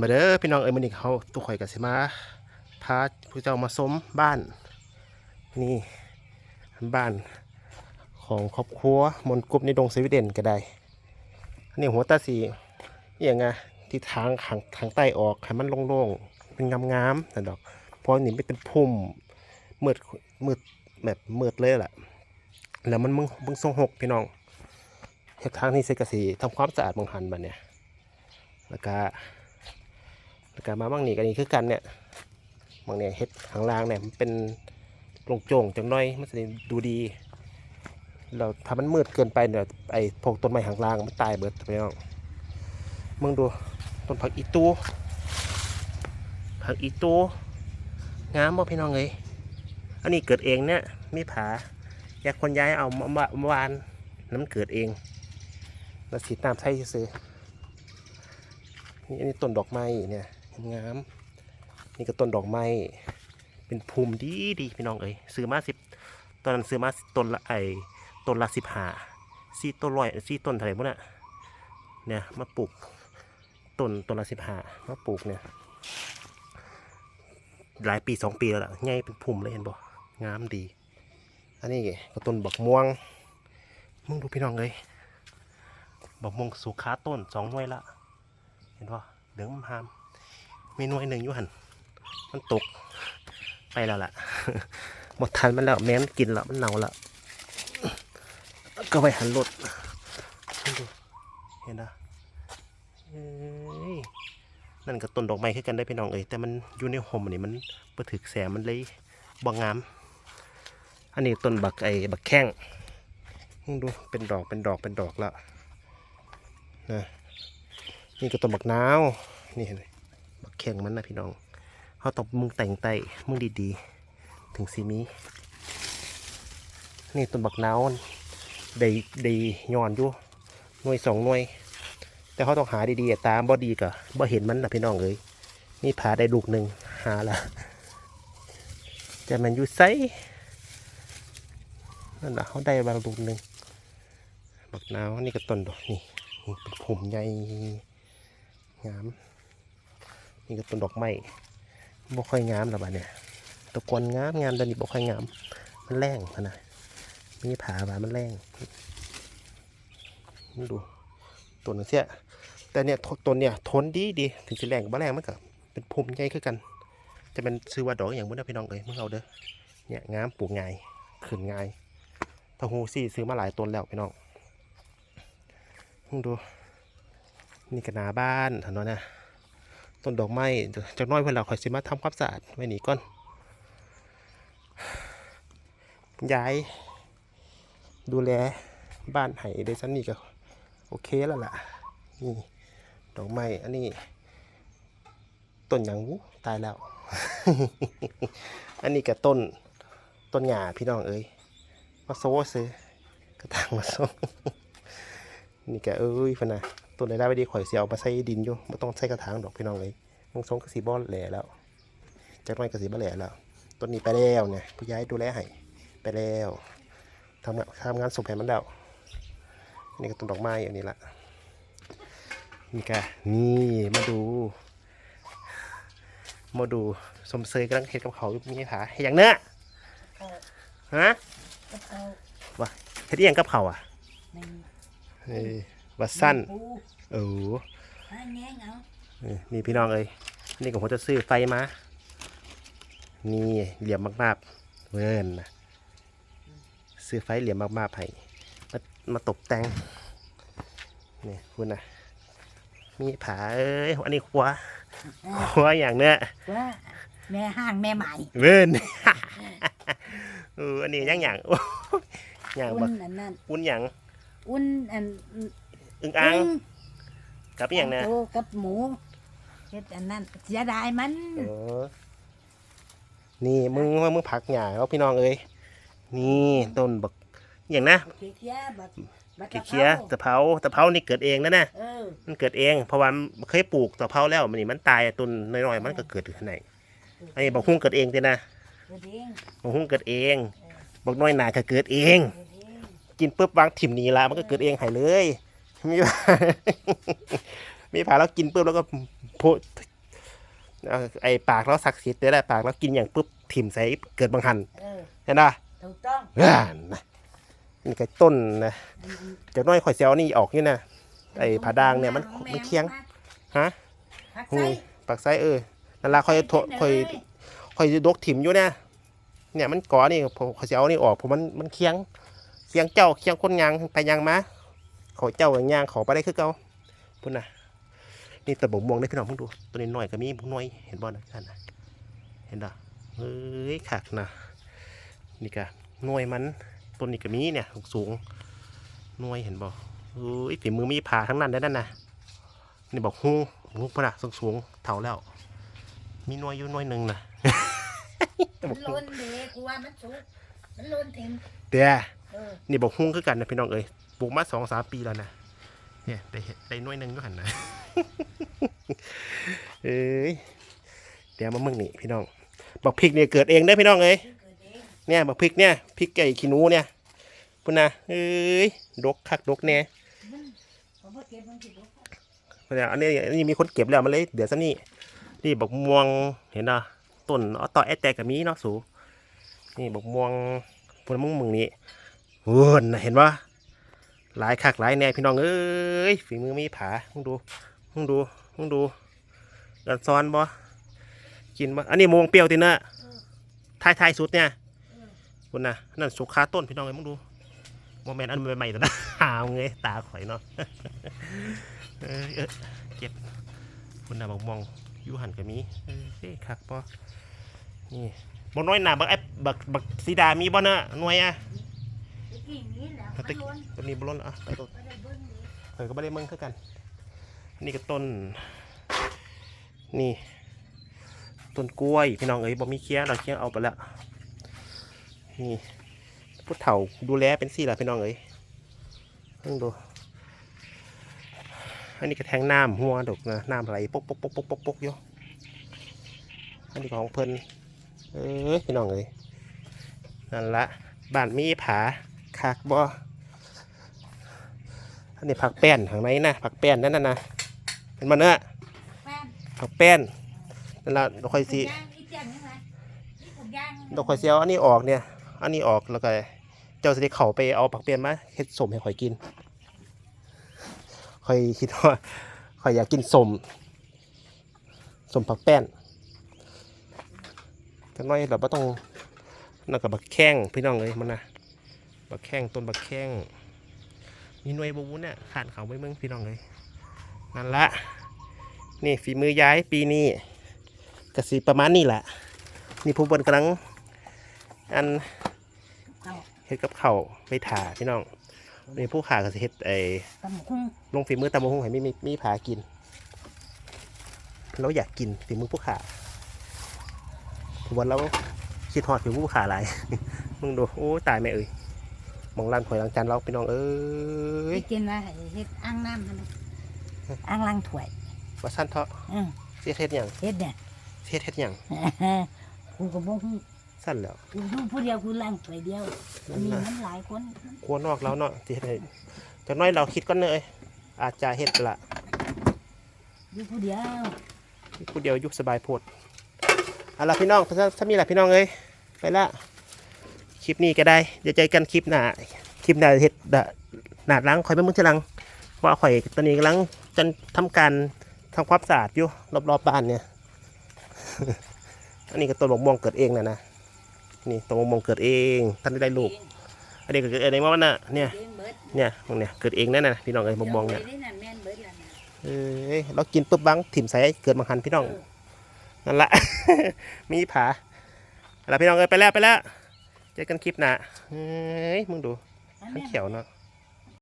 มาเด้อพี่น้องเอ้ยมื้อนี้เขาตุกข่อยกับสิมาพาผู้เจ้ามาสมบ้าน นี่บ้านของครอบครัวมนต์กรุ๊ปในดงสวีเดนก็ได้นนี้หัวตาสีอย่างไงที่ทางทางทางใต้ออกให้มันโล่งๆเป็นงามๆนั่ดอกเพราะนี่ไม่เป็นพุ่มมืดมืดแบบมืดเลยแหละแล้วมันมึงมึงทรงหกพี่น้องเฮ็ดทางนี้เสกสีทำความสะอาดบางหันบัดเนี่ยแล้วก็ แล้วก็มาบางนี่กันนี่คือกันเนี่ยบางเนี่ยเฮ็ดข้างล่างเนี่ยมันเป็นโลงโจงจังน้อยมันจะด้ดูดี เราถ้ามันมืดเกินไปเนี่ยไอ้พวกต้นไม้ข้างล่างมันตายเบิดพี่น้องมึงดูต้นผักอีตูผักอีตูงามบ่พี่น้องเอ้ยอันนี้เกิดเองเนี่ยมีผาอยากคนย้ายเอามามามาวานน้ำเกิดเองแล้วสีน้ำใช้ซื้อนี่อันนี้ต้นดอกไม้เนี่ย งามนี่ก็ต้นดอกไม้เป็นภูมิดีดีพี่น้องเอ้ยซื้อมาสิบตอนนั้นซื้อมาต้นละไอต้นละสิบห้าสี่ต้นร้อยสี่ต้นเท่าไรพวกน่ะเนี่ยมาปลูกต้นต้นละสิบห้ามาปลูกเนี่ยหลายปีสองปีแล้วล่ะง่ายเป็นภูมิเลยเห็นบ่งามดี อันนี้ก็ต้นบักม่วงมึงดูพี่น้องเลยบักม่วงสุขาต้นสองหน่วยละเห็นป่ะเหลืองหาม มีหน่วยหนึ่งอยู่หันมันตกไปแล้วล่ะหมดทันมันแล้วแม้มันกินแล้วมันเน่าล้วก็ไปหันรถเห็นนะนั่นก็ต้นดอกไม้คือกันได้พี่น้องเอ้ยแต่มันอยู่ในห่มนนี้มันประถึกแสมันเลยบางงาม อันนี้ต้นบักไอ้บักแข้งดูเป็นดอกเป็นดอกเป็นดอกล้วนะนี่ก็ต้นบักนาวนี่เห็นไหม แข้งมันนะพี่น้องเขาต้องมึงแต่งไตมึงดีๆ ถึงสีมีนี่ต้นบักนาวได้ได้ย้อนอยู่หน่วยสองหน่วย แต่เขาต้องหาดีๆตามบ่ดีก็บ่เห็นมันนะพี่น้องเอ้ยนี่ผาได้ลูกหนึ่งหาละจะมันอยู่ไซนั่นแหละเขาได้บางลูกหนึ่งบักนาวนี่ก็ต้นดอกนี่นี่เป็นผมใหญ่งาม นี่ก็ต้นดอกไม้บ่ค่อยงามแล้วบ้าเนี่ยตะกอนงามงามแต่นี่บ่ค่อยงาม มันแรงพะนะมีผาบามันแรงนี่ดูต้นนึงเสียแต่เนี่ยต้นเนี่ยทนดีดีถึงจะแรงบ่แรงมันก็เป็นภูมิใหญ่คือกัน จะเป็นซื้อว่าดอกอย่างเมื่อพี่น้องเอ้ยเมื่อเอาเด้อเนี่ยงามปลูกง่ายขึ้นง่ายถ้าหูซี่ซื้อมาหลายต้นแล้วพี่น้องมึงดูนี่ก็หนาบ้านถนนนะ ต้นดอกไม้จากน้อยเพื่อนเราคอยสิมาทำความสะอาดไว้หนีก่อนย้าย ดูแลบ้านไห้ได้สันนี่ก็โอเคแล้วล่ะนี่ดอกไม้อันนี้ต้นหยังวุตายแล้ว อันนี้ก็ต้นต้นหญ้าพี่น้องเอ้ยมาโซ่ซื้อกระถางมาโซ่นี่แกเอ้ยพะนะ ตัวไหนได้ไม่ดีข่อยเสียเอามาใส่ดินอยู่ไม่ต้องใส่กระถางดอกพี่น้องเลยมึงทรงกระสีบอลแหล่แล้วจากน้อยกระสีบอลแหล่แล้วต้นนี้ไปแล้วเนี่ยผู้ย้ายดูแลให้ไปแล้วทำงานทำงานศพแผ่มันแล้วนี่ก็ต้นดอกไม้อันนี้ละนี่แกนี่มาดู มาดูสมเซยกำลังเห็ดกับเขาอยู่นี่ผาเห็ดอย่างเนื้อฮะกับเขาเฮ็ดอิหยังกับเขาวอะหนึ่งเอ้ย ว่าสั้นปูเออห้าแง่งเอาเออนี่พี่น้องเอ้ยนี่ก็ผมจะซื้อไฟมา นี่เหลี่ยมมากๆเวิร์นนะซื้อไฟเหลี่ยมมากๆให้มามาตกแต่งนี่คุณนะมีผาเอ้ยอันนี้หัวหัวอย่างเนี้ยว่าแม่ห้างแม่ใหม่เวิร์นเอออันนี้ยังอย่างอย่างอุ่บักนอันนั้นอุ่นอย่างอุ่นอัน อึ่งอ่างอึ้กับอหย่างนะโตกับหมูเฮ็ดอันนั้นเสียดายมันเออนี่มึงว่ามึงผักหญ้าแล้วพี่น้องเอ้ยนี่ต้นบักอหย่างนะเคี้ยๆบักบักเคี้ยๆตะเภาตะเภานี่เกิดเองนะนะเออมันเกิดเอง เพราะว่ามันเคยปลูกตะเภาแล้วมันนี่มันตายต้นน้อยๆมันก็เกิดอยู่ข้างในอันนี้บักฮุ้งเกิดเองเจ้นะเฮ็ดเองบักฮุ้งเกิดเองบักน้อยหนาก็เกิดเองเฮ็ดเองกินปุ๊บวางถิ่มหนีละมันก็เกิดเองหายเลย มีว่ามีมีผาแล้วกินปุ๊บแล้วก็โพะเอ่อไอปากแล้วศักดิ์สิทธิ์ได้แหละปากแล้วกินอย่างปุ๊บถิ่มใส่เกิดบางหันเออเห็นปะถูกต้องอ่านะนี่ก็ต้นนะจากน้อยข่อยเซลนี่ออกนี่นะไอผาดางเนี่ยมันมันเคียงฮะผักอืไส้มปากไซเออนั่นละข่อยโทข่อยข่อยดกถิ่มอยู่เนี่ยเนี่ยมันก่อนี่ผมข่อยสิเซลนี่ออกผมมันมันเคียงเคียงเจ้าเคียงคนยางไปยางมา เขาเจ้าอย่างยางเขาไปได้คือเก่าพุ่นน่ะนี่ตะบกม่วงได้พี่น้องเพิ่งดู ตัวนี้น้อยก็มีพวกน้อยเห็นบ่นะท่านน่ะเห็นดะเฮ้ยขักนะนี่ก็หน่วยมันต้นนี้ก็มีเนี่ยสูงๆหน่วยเห็นบ่เฮ้ยฝีมือมีผ่าทั้งนั้นได้นั่นน่ะนี่บอกฮู้ฮู้พะนะสูงสูงๆเท่าแล้ว มีหน่วยอยู่หน่วยหนึ่งนะมันโลนเด็กกูว่ามันสุกมันโลนเต็มเดี๋ยวเออนี่บอกหุ้งคือกันนะพี่น้องเอ้ย ปลูกมาสองสามปีแล้วนะเนี่ยได้เห็ดได้น่วยหนึ่งด้วยหันนะเอ้ยเดี๋ยวมามึงนี่พี่น้องบักพริกเนี่ยเกิดเองได้พี่น้องเอ้ยเนี่ยบักพริกเนี่ยพริกไก่ขี้นูเนี่ยพุ่นนะเอ้ยดกคักดกแน่เนสิลูกพุ่นนะอันนี้อันนี้มีคนเก็บแล้วมาเลยเดี๋ยวซะนี่นี่บักม่วงเห็นนะต้นเอาต่อแอดแตกกับมีเนาะสูนี่บักม่วงพุ่นมึงมึงนี่เวิร์นนะเห็นปะ หลายคักหลายแน่พี่น้องเอ้ยฝีมือมีผามึงดูมึงดูมึงดูกันซ้อนบ่กินบ่อันนี้มงเปรี้ยวติเนะท้ายท้ายสุดเนี่ยคุณนะนั่นสุกคาต้นพี่น้องเอ้ยมึงดูโมเมนต์อันใหม่ๆแต่นะหาวเงยตาข่อยเนาะเออเจ็บคุณน่ะบอกมองยูหันกับมีเออเฮ้คักปอนี่บน้อยหนาบักไอ้บักบักสีดามีบ่เนอะหน่วยอะ กี้นี้แหล้วตะมันกี้โลนตัวนี้บ่ล้นอะไปตัวไม่ได้เบิ้งเลยเออก็ไม่ได้มึงคือกัน นี่ก็ต้น นี่ ต้นกล้วยพี่น้องเอ้ยบ่มีเคี้ยเราเคี้ยเอาไปแล้วนี่ผู้เฒ่าดูแลเป็นสี่ละพี่น้องเอ้ยเพิ่งดูอันนี้ก็แทงน้ำหัวดอกนะน้ำไหลปกปกปกปกปกปกอยู่อันนี้ของเพิ่นเอ้ยพี่น้องเอ้ยนั่นละบ้านมีผา คากบ่อันนี้ผักแป้นข้างในนะผักแป้นนั่นน่ะนะเป็นมันเนื้อแป้นผักแป้นนั่นละเราค่อยสิย่างอีเจียนยังไงนี่ผมย่างเราค่อยสิเอาอันนี้ออกเนี่ย อันนี้ออกแล้วก็เจ้าสิได้เข้าไปเอาผักแป้นมาเฮ็ดสมให้ข่อยกินข่อยคิดว่าข่อยอยากกินสมสมผักแป้นแต่น้อยเราไม่ต้องนั่นกับบักแข้งพี่น้องเลยมันนะ บักแข้งต้นบักแข้งมีหน่วยบูเนี่ยขาดเขาไว้เมืองพี่น้องเลยนั่นละนี่ฝีมือย้ายปีนี้กสิประมาณนี้แหละนี่ผู้บนกำลังอันเฮ็ดกับเขาวไปถ่าพี่น้องนี่ผู้ขาก็สิเฮ็ดไอ้ตำคุ้งลงฝีมือตำมะฮุงให้มีมีมีผากินเราอยากกินฝีมือผู้ขาวันเราคิดฮอดฝีมือผู้ขาหลายมึงดูโอ้ตายแม่เอ้ย มองลานถอยหลังจานเราพี่น้องเอ้ไปยกินว่าเฮ็ดอ่างน้ำมันนะอ่างล้างถ้วยว่าสั้นเถาะอืมเสียเฮ็ดหยังเฮ็ดเนี่ยเฮ็ดเฮ็ดหยังกูก็บ่ฮู้สั้นแล้วกูอยู่ผู้เดียวกูล้างถ้วยเดียวอันนี้มันหลายคนกลัวนอกเราเนาะสิเฮ็ดให้จากน้อยเราคิดก่อนเลยอาจจะเฮ็ดละอยู่ผู้เดียว ผู้เดียวอยุบสบายโพดเอาล่ะพี่น้องถ้าถ้ามีอะไรพี่น้องเอ้ยไปละ คลิปนี้ก็ได้ เดี๋ยวเจอกันคลิปหน้า คลิปหน้าเฮ็ดดะหนาดล้างคอยไปมึงเทอหลังเพราะว่าข่อยตอนนี้กำลังจะทำการทำความสะอาดอยู่รอบๆบ้านเนี่ย อันนี้ก็ต้นมะม่วงเกิดเองนะนะนี่ต้นมะม่วงเกิดเอง ท่านได้ลูก อันนี้ก็เกิดเองในวันน่ะเนี่ยเนี่ยมึงเนี่ยเกิดเองนั่นน่ะพี่น้องเอ้ยมะม่วงเนี่ยเบิดแล้วนะเอ้ยเรากินปุ๊บบังถิ่มใส่เกิดมังหันพี่น้องนั่นละมีผาเอาล่ะพี่น้องเอ้ยไปแล้วไปแล้ว เจอกันคลิปหน้าเฮ้ยมึงดูอันมันแม่นเขียวเนาะ